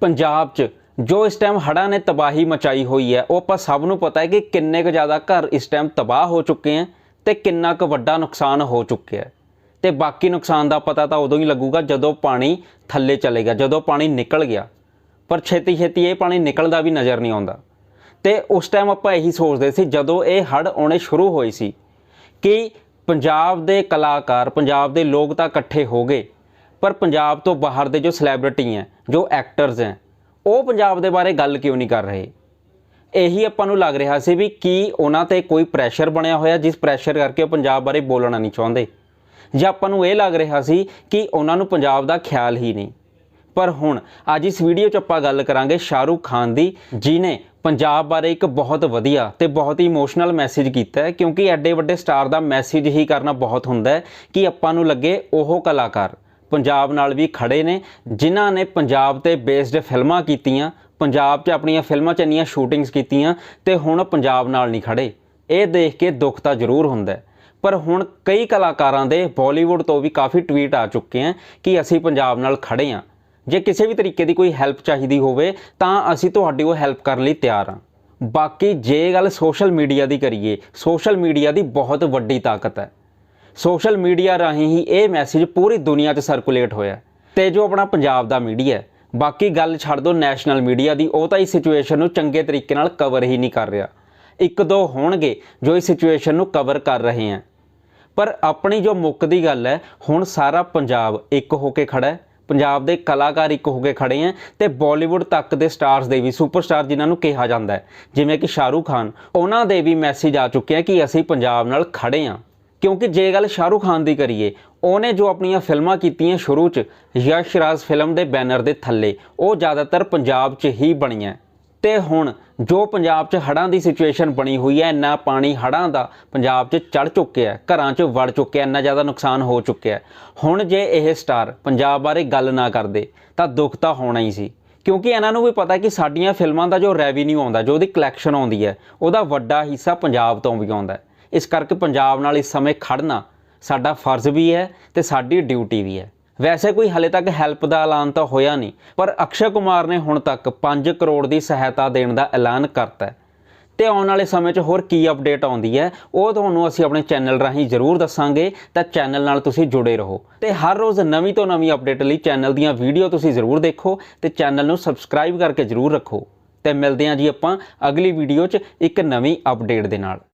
ਪੰਜਾਬ 'ਚ, ਜੋ ਇਸ ਟਾਈਮ ਹੜ੍ਹਾਂ ਨੇ ਤਬਾਹੀ ਮਚਾਈ ਹੋਈ ਹੈ, ਉਹ ਆਪਾਂ ਸਭ ਨੂੰ ਪਤਾ ਹੈ ਕਿ ਕਿੰਨੇ ਕੁ ਜ਼ਿਆਦਾ ਘਰ ਇਸ ਟਾਈਮ ਤਬਾਹ ਹੋ ਚੁੱਕੇ ਹੈ ਤੇ ਕਿੰਨਾ ਕੁ ਵੱਡਾ ਨੁਕਸਾਨ ਹੋ ਚੁੱਕਿਆ ਹੈ। ਤੇ ਬਾਕੀ ਨੁਕਸਾਨ ਦਾ ਪਤਾ ਤਾਂ ਉਦੋਂ ਹੀ ਲੱਗੂਗਾ ਜਦੋਂ ਪਾਣੀ ਥੱਲੇ ਚਲੇਗਾ ਜਦੋਂ ਪਾਣੀ ਨਿਕਲ ਗਿਆ। ਪਰ ਛੇਤੀ ਛੇਤੀ ਇਹ ਪਾਣੀ ਨਿਕਲਦਾ ਵੀ ਨਜ਼ਰ ਨਹੀਂ ਆਉਂਦਾ। ਤੇ ਉਸ ਟਾਈਮ ਆਪਾਂ ਇਹੀ ਸੋਚਦੇ ਸੀ, ਜਦੋਂ ਇਹ ਹੜ੍ਹ ਆਉਣੇ ਸ਼ੁਰੂ ਹੋਏ ਸੀ ਕਿ ਪੰਜਾਬ ਦੇ ਕਲਾਕਾਰ, ਪੰਜਾਬ ਦੇ ਲੋਕ ਤਾਂ ਇਕੱਠੇ ਹੋ ਗਏ ਪਰ ਪੰਜਾਬ ਤੋਂ ਬਾਹਰ ਦੇ ਜੋ ਸੈਲੀਬ੍ਰਿਟੀ ਹੈ, ਜੋ ਐਕਟਰਸ ਹੈ, ਉਹ ਪੰਜਾਬ ਦੇ ਬਾਰੇ ਗੱਲ ਕਿਉਂ ਨਹੀਂ ਕਰ ਰਹੇ? ਇਹੀ ਆਪਾਂ ਨੂੰ ਲੱਗ ਰਿਹਾ ਸੀ ਵੀ ਕੀ ਉਹਨਾਂ ਤੇ ਕੋਈ ਪ੍ਰੈਸ਼ਰ ਬਣਿਆ ਹੋਇਆ, ਜਿਸ ਪ੍ਰੈਸ਼ਰ ਕਰਕੇ ਉਹ ਪੰਜਾਬ ਬਾਰੇ ਬੋਲਣਾ ਨਹੀਂ ਚਾਹੁੰਦੇ। ਜਾਂ ਆਪਾਂ ਨੂੰ ਇਹ ਲੱਗ ਰਿਹਾ ਸੀ ਕਿ ਉਹਨਾਂ ਨੂੰ ਪੰਜਾਬ ਦਾ ਖਿਆਲ ਹੀ ਨਹੀਂ। ਪਰ ਹੁਣ ਅੱਜ ਇਸ ਵੀਡੀਓ 'ਚ ਆਪਾਂ ਗੱਲ ਕਰਾਂਗੇ ਸ਼ਾਹਰੂਖ ਖਾਨ ਦੀ ਜਿਨੇ ਪੰਜਾਬ ਬਾਰੇ ਇੱਕ ਬਹੁਤ ਵਧੀਆ ਤੇ ਬਹੁਤ ਹੀ ਇਮੋਸ਼ਨਲ ਮੈਸੇਜ ਕੀਤਾ ਹੈ, ਕਿਉਂਕਿ ਐਡੇ ਵੱਡੇ ਸਟਾਰ ਦਾ ਮੈਸੇਜ ਹੀ ਕਰਨਾ ਬਹੁਤ ਹੁੰਦਾ ਹੈ ਕਿ ਆਪਾਂ ਨੂੰ ਲੱਗੇ ਉਹ ਕਲਾਕਾਰ। ਪੰਜਾਬ ਨਾਲ ਵੀ ਖੜੇ ਨੇ, ਜਿਨ੍ਹਾਂ ਨੇ ਪੰਜਾਬ ਤੇ ਬੇਸਡ ਫਿਲਮਾਂ ਕੀਤੀਆਂ, ਪੰਜਾਬ 'ਚ ਆਪਣੀਆਂ ਫਿਲਮਾਂ 'ਚ ਇੰਨੀਆਂ ਸ਼ੂਟਿੰਗਸ ਕੀਤੀਆਂ ਤੇ ਹੁਣ ਪੰਜਾਬ ਨਾਲ ਨਹੀਂ ਖੜੇ। ਇਹ ਦੇਖ ਕੇ ਦੁੱਖ ਤਾਂ ਜ਼ਰੂਰ ਹੁੰਦਾ ਹੈ। ਪਰ ਹੁਣ ਕਈ ਕਲਾਕਾਰਾਂ ਦੇ ਬਾਲੀਵੁੱਡ ਤੋਂ ਵੀ ਕਾਫੀ ਟਵੀਟ ਆ ਚੁੱਕੇ ਹਨ ਕਿ ਅਸੀਂ ਪੰਜਾਬ ਨਾਲ ਖੜੇ ਹਾਂ ਜੇ ਕਿਸੇ ਵੀ ਤਰੀਕੇ ਦੀ ਕੋਈ ਹੈਲਪ ਚਾਹੀਦੀ ਹੋਵੇ, ਤਾਂ ਅਸੀਂ ਤੁਹਾਡੀ ਉਹ ਹੈਲਪ ਕਰਨ ਲਈ ਤਿਆਰ ਹਾਂ ਬਾਕੀ ਜੇ ਗੱਲ ਸੋਸ਼ਲ ਮੀਡੀਆ ਦੀ ਕਰੀਏ ਸੋਸ਼ਲ ਮੀਡੀਆ ਦੀ ਬਹੁਤ ਵੱਡੀ ਤਾਕਤ ਹੈ। ਸੋਸ਼ਲ ਮੀਡੀਆ ਰਾਹੀਂ ਹੀ ਇਹ ਮੈਸੇਜ ਪੂਰੀ ਦੁਨੀਆ 'ਚ ਸਰਕੂਲੇਟ ਹੋਇਆ ਤੇ ਜੋ ਆਪਣਾ ਪੰਜਾਬ ਦਾ ਮੀਡੀਆ ਹੈ, ਬਾਕੀ ਗੱਲ ਛੱਡ ਦੋ ਨੈਸ਼ਨਲ ਮੀਡੀਆ ਦੀ, ਉਹ ਤਾਂ ਇਸ ਸਿਚੁਏਸ਼ਨ ਨੂੰ ਚੰਗੇ ਤਰੀਕੇ ਨਾਲ ਕਵਰ ਹੀ ਨਹੀਂ ਕਰ ਰਿਹਾ। ਇੱਕ ਦੋ ਹੋਣਗੇ ਜੋ ਇਸ ਸਿਚੁਏਸ਼ਨ ਨੂੰ ਕਵਰ ਕਰ ਰਹੇ ਹਨ ਪਰ ਆਪਣੀ ਜੋ ਮੁੱਕ ਦੀ ਗੱਲ ਹੈ, ਹੁਣ ਸਾਰਾ ਪੰਜਾਬ ਇੱਕ ਹੋ ਕੇ ਖੜਾ ਹੈ। ਪੰਜਾਬ ਦੇ ਕਲਾਕਾਰ ਇੱਕ ਹੋ ਕੇ ਖੜੇ ਹੈ ਤੇ ਬਾਲੀਵੁੱਡ ਤੱਕ ਦੇ ਸਟਾਰਸ ਦੇ ਵੀ ਸੁਪਰਸਟਾਰ ਜਿਨ੍ਹਾਂ ਨੂੰ ਕਿਹਾ ਜਾਂਦਾ ਹੈ। ਜਿਵੇਂ ਕਿ ਸ਼ਾਹਰੂਖ ਖਾਨ, ਉਹਨਾਂ ਦੇ ਵੀ ਮੈਸੇਜ ਆ ਚੁੱਕੇ ਹੈ ਕਿ ਅਸੀਂ ਪੰਜਾਬ ਨਾਲ ਖੜੇ ਹਾਂ। ਕਿਉਂਕਿ ਜੇ ਗੱਲ ਸ਼ਾਹਰੂਖ ਖਾਨ ਦੀ ਕਰੀਏ, ਉਹਨੇ ਜੋ ਆਪਣੀਆਂ ਫਿਲਮਾਂ ਕੀਤੀਆਂ ਸ਼ੁਰੂ 'ਚ, ਯਸ਼ ਰਾਜ ਫਿਲਮ ਦੇ ਬੈਨਰ ਦੇ ਥੱਲੇ, ਉਹ ਜ਼ਿਆਦਾਤਰ ਪੰਜਾਬ 'ਚ ਹੀ ਬਣੀਆਂ। ਤੇ ਹੁਣ ਜੋ ਪੰਜਾਬ 'ਚ ਹੜ੍ਹਾਂ ਦੀ ਸਿਚੁਏਸ਼ਨ ਬਣੀ ਹੋਈ ਹੈ, ਇੰਨਾ ਪਾਣੀ ਹੜ੍ਹਾਂ ਦਾ ਪੰਜਾਬ 'ਚ ਚੜ ਚੁੱਕਿਆ ਹੈ, ਘਰਾਂ 'ਚ ਵੜ ਚੁੱਕਿਆ, ਇੰਨਾ ਜ਼ਿਆਦਾ ਨੁਕਸਾਨ ਹੋ ਚੁੱਕਿਆ ਹੈ। ਹੁਣ ਜੇ ਇਹ ਸਟਾਰ ਪੰਜਾਬ ਬਾਰੇ ਗੱਲ ਨਾ ਕਰਦੇ, ਤਾਂ ਦੁੱਖ ਤਾਂ ਹੋਣਾ ਹੀ ਸੀ। ਕਿਉਂਕਿ ਇਹਨਾਂ ਨੂੰ ਵੀ ਪਤਾ ਕਿ ਸਾਡੀਆਂ ਫਿਲਮਾਂ ਦਾ ਜੋ ਰੈਵਨਿਊ ਆਉਂਦਾ, ਜੋ ਉਹਦੀ ਕਲੈਕਸ਼ਨ ਆਉਂਦੀ ਹੈ, ਉਹਦਾ ਵੱਡਾ ਹਿੱਸਾ ਪੰਜਾਬ ਤੋਂ ਵੀ ਆਉਂਦਾ ਹੈ। ਇਸ ਕਰਕੇ ਪੰਜਾਬ ਨਾਲ ਇਸ ਸਮੇਂ ਖੜਨਾ ਸਾਡਾ ਫਰਜ਼ ਵੀ ਹੈ ਤੇ ਸਾਡੀ ਡਿਊਟੀ ਵੀ ਹੈ। ਵੈਸੇ ਕੋਈ ਹਲੇ ਤੱਕ ਹੈਲਪ ਦਾ ਐਲਾਨ ਤਾਂ ਹੋਇਆ ਨਹੀਂ, ਪਰ ਅਕਸ਼ੇ ਕੁਮਾਰ ਨੇ ਹੁਣ ਤੱਕ 5 ਕਰੋੜ ਦੀ ਸਹਾਇਤਾ ਦੇਣ ਦਾ ਐਲਾਨ ਕਰਤਾ ਹੈ। ਤੇ ਆਉਣ ਵਾਲੇ ਸਮੇਂ 'ਚ ਹੋਰ ਕੀ ਅਪਡੇਟ ਆਉਂਦੀ ਹੈ, ਉਹ ਤੁਹਾਨੂੰ ਅਸੀਂ ਆਪਣੇ ਚੈਨਲ ਰਾਹੀਂ ਜ਼ਰੂਰ ਦੱਸਾਂਗੇ, ਤਾਂ ਚੈਨਲ ਨਾਲ ਤੁਸੀਂ ਜੁੜੇ ਰਹੋ। ਤੇ ਹਰ ਰੋਜ਼ ਨਵੀਂ ਤੋਂ ਨਵੀਂ ਅਪਡੇਟ ਲਈ ਚੈਨਲ ਦੀਆਂ ਵੀਡੀਓ ਤੁਸੀਂ ਜ਼ਰੂਰ ਦੇਖੋ ਤੇ ਚੈਨਲ ਨੂੰ ਸਬਸਕ੍ਰਾਈਬ ਕਰਕੇ ਜ਼ਰੂਰ ਰੱਖੋ। ਤੇ ਮਿਲਦੇ ਹਾਂ ਜੀ ਆਪਾਂ ਅਗਲੀ ਵੀਡੀਓ 'ਚ ਇੱਕ ਨਵੀਂ ਅਪਡੇਟ ਦੇ ਨਾਲ।